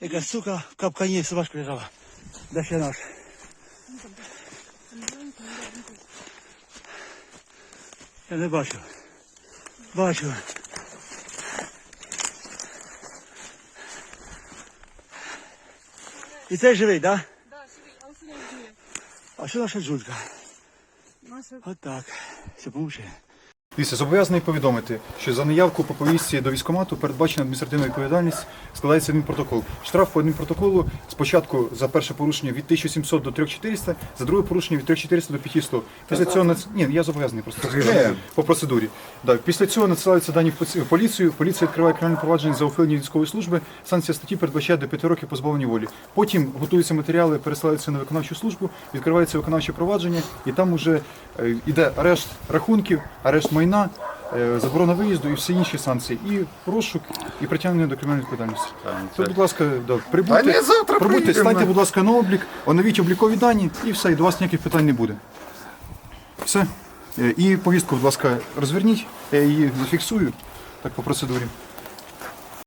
Яка сука в капкані собачка лежала. Де ще наш? Я не бачу. Бачу. І цей живий, так? Да? Живий, а ось вона живе. А що наша джулька? Наша Отак. Все помовчи. Дивіться, зобов'язаний повідомити, що за неявку по повістці до військкомату передбачена адміністративна відповідальність, складається адмінпротокол. Штраф по адмінпротоколу спочатку за перше порушення від 1700 до 3400, за друге порушення від 3400 до 500. Після цього нац... Ні, я зобов'язаний просто по процедурі. Да. Після цього надсилаються дані в поліцію. Поліція відкриває кримінальне провадження за ухилення військової служби. Санкція статті передбачає до 5 років позбавлення волі. Потім готуються матеріали, пересилаються на виконавчу службу, відкривається виконавче провадження, і там вже е, йде арешт рахунків, арешт майна, е, заборона виїзду і всі інші санкції, і розшук, і притягнення до кримінальної відповідальності. То, будь ласка, да, прибудьте, прибудьте, станьте, будь ласка, на облік, оновіть облікові дані, і все, і до вас ніяких питань не буде. Все. Е, І повістку, будь ласка, розверніть, я її зафіксую так по процедурі.